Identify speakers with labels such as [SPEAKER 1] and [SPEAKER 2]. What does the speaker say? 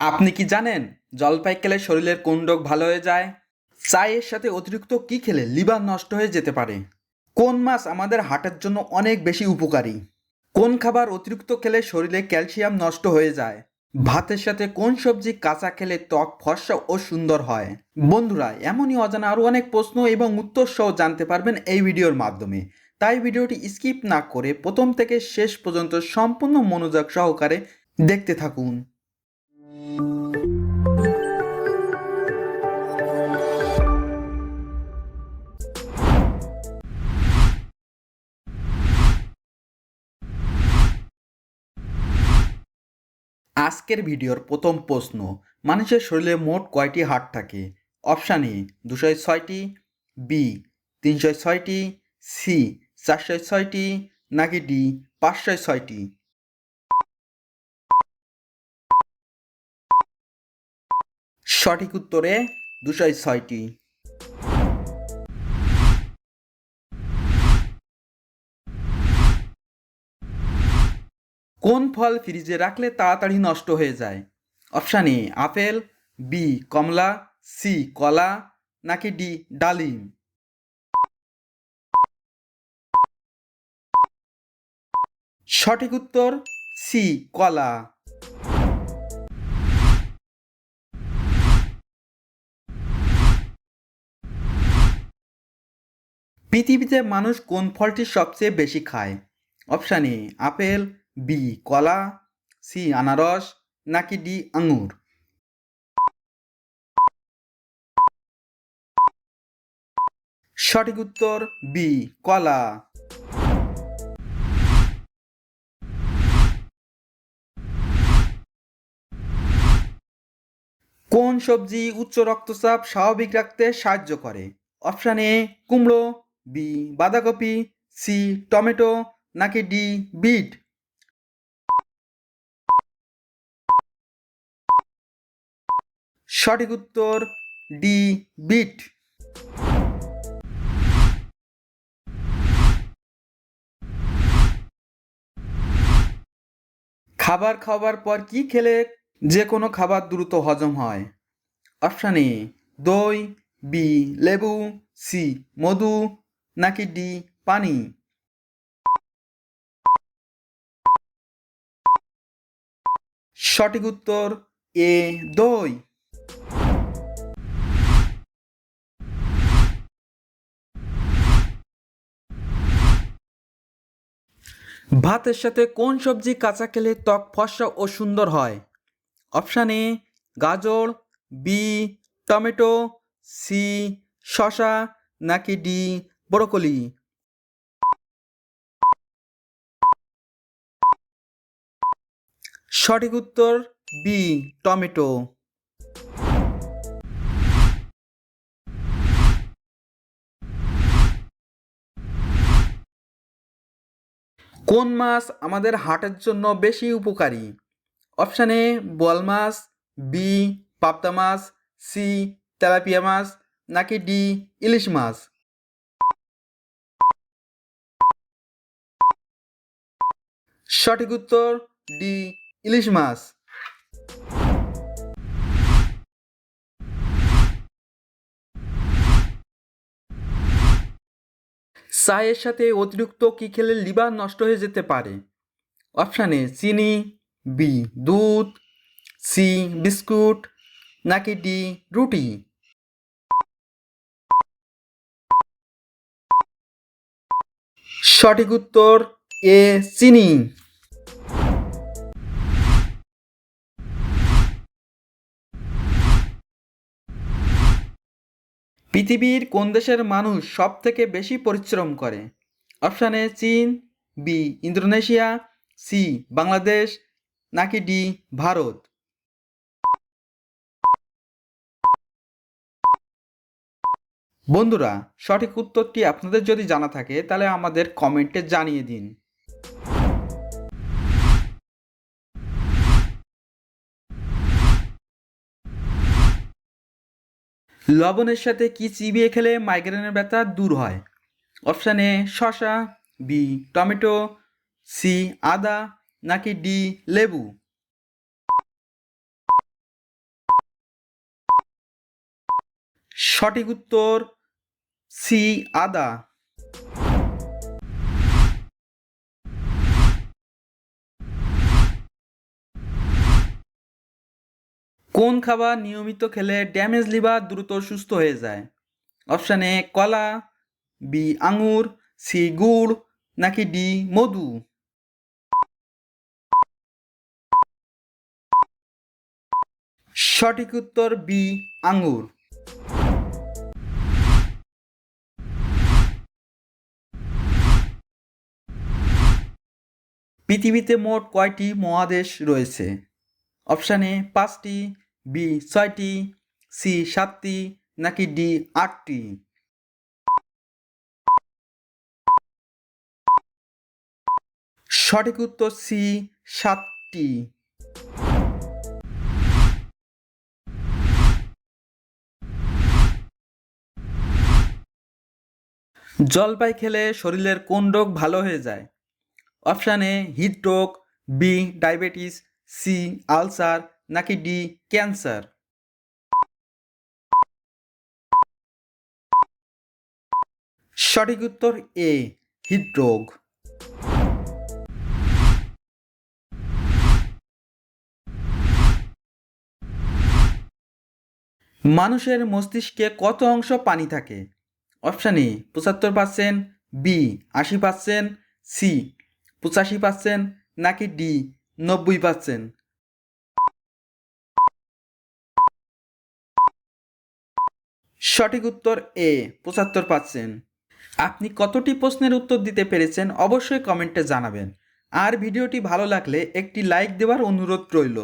[SPEAKER 1] আপনি কি জানেন জলপাই খেলে শরীরের কোন রোগ ভালো হয়ে যায়? চায়ের সাথে অতিরিক্ত কি খেলে লিভার নষ্ট হয়ে যেতে পারে? কোন মাছ আমাদের হার্টের জন্য অনেক বেশি উপকারী? কোন খাবার অতিরিক্ত খেলে শরীরে ক্যালসিয়াম নষ্ট হয়ে যায়? ভাতের সাথে কোন সবজি কাঁচা খেলে ত্বক ফর্সা ও সুন্দর হয়? বন্ধুরা, এমনই অজানা আরও অনেক প্রশ্ন এবং উত্তর সহ জানতে পারবেন এই ভিডিওর মাধ্যমে। তাই ভিডিওটি স্কিপ না করে প্রথম থেকে শেষ পর্যন্ত সম্পূর্ণ মনোযোগ সহকারে দেখতে থাকুন। আজকের ভিডিওর প্রথম প্রশ্ন, মানুষের শরীরে মোট কয়টি হাড় থাকে? অপশান এ দুশো ছয়টি, বি তিনশো ছয়টি, সি চারশো ছয়টি, নাকি ডি পাঁচশো ছয়টি? সঠিক উত্তরে দুশো ছয়টি। কোন ফল ফ্রিজে রাখলে তাড়াতাড়ি নষ্ট হয়ে যায়? অপশান এ, আপেল, বি, কমলা, সি, কলা, নাকি ডি, ডালিম? সঠিক উত্তর, সি, কলা। পৃথিবীতে মানুষ কোন ফলটি সবচেয়ে বেশি খায়? অপশান এ, আপেল বি, কলা, সি, আনারস, নাকি ডি, আঙুর? সঠিক উত্তর বি, কলা। কোন সবজি উচ্চ রক্তচাপ স্বাভাবিক রাখতে সাহায্য করে? অপশান এ, কুমড়ো, বি, বাঁধাকপি, সি, টমেটো, নাকি ডি, বিট? সঠিক উত্তর ডি, বিট। খাবার খাওয়ার পর কি খেলে যে কোনো খাবার দ্রুত হজম হয়? অপশান এ, দই, বি, লেবু, সি, মধু, নাকি ডি, পানি? সঠিক উত্তর এ, দই। ভাতের সাথে কোন সবজি কাঁচা খেলে ত্বক ফর্সা ও সুন্দর হয়? অপশান এ, গাজর, বি, টমেটো, সি শশা নাকি ডি, ব্রোকলি? সঠিক উত্তর, বি, টমেটো। কোন মাছ আমাদের হাটের জন্য বেশি উপকারী? অপশান এ, বোয়াল মাছ, বি, পাবদা মাছ, সি, তেলাপিয়া মাছ, নাকি ডি, ইলিশ মাছ? সঠিক উত্তর ডি, ইলিশ মাছ। চায়ের সাথে অতিরিক্ত কি খেলে লিভার নষ্ট হয়ে যেতে পারে? অপশান এ, চিনি, বি, দুধ, সি, বিস্কুট, নাকি ডি, রুটি? সঠিক উত্তর এ, চিনি। পৃথিবীর কোন দেশের মানুষ সব থেকে বেশি পরিশ্রম করে? অপশান এ চীন বি ইন্দোনেশিয়া সি বাংলাদেশ, নাকি ডি ভারত? বন্ধুরা, সঠিক উত্তরটি আপনাদের যদি জানা থাকে, তাহলে আমাদের কমেন্টে জানিয়ে দিন। লবণের সাথে কি চিবিয়ে খেলে মাইগ্রেনের ব্যথা দূর হয়? অপশান এ শশা বি, টমেটো, সি, আদা, নাকি ডি, লেবু? সঠিক উত্তর, সি, আদা। কোন খাবার নিয়মিত খেলে ড্যামেজ লিভার দ্রুত সুস্থ হয়ে যায়? অপশান এ কলা বি আঙুর সি গুড়, নাকি ডি মধু? সঠিক উত্তর বি আঙুর। পৃথিবীতে মোট কয়টি মহাদেশ রয়েছে? অপশান পাঁচটি। বি ছয়টি সি সাতটি, নাকি ডি আটটি? সঠিক উত্তর সি সাতটি। জলপাই খেলে শরীরের কোন রোগ ভালো হয়ে যায়? অপশান এ হৃদরোগ বি ডায়াবেটিস সি আলসার নাকি ডি, ক্যান্সার? সঠিক উত্তর এ, হৃদরোগ। মানুষের মস্তিষ্কে কত অংশ পানি থাকে? অপশান এ, পঁচাত্তর পার্সেন্ট বি আশি পার্সেন্ট সি পঁচাশি পার্সেন্ট নাকি ডি নব্বই পার্সেন্ট সঠিক উত্তর এ, পঁচাত্তর পার্সেন্ট। আপনি কতটি প্রশ্নের উত্তর দিতে পেরেছেন অবশ্যই কমেন্টে জানাবেন। আর ভিডিওটি ভালো লাগলে একটি লাইক দেওয়ার অনুরোধ রইল।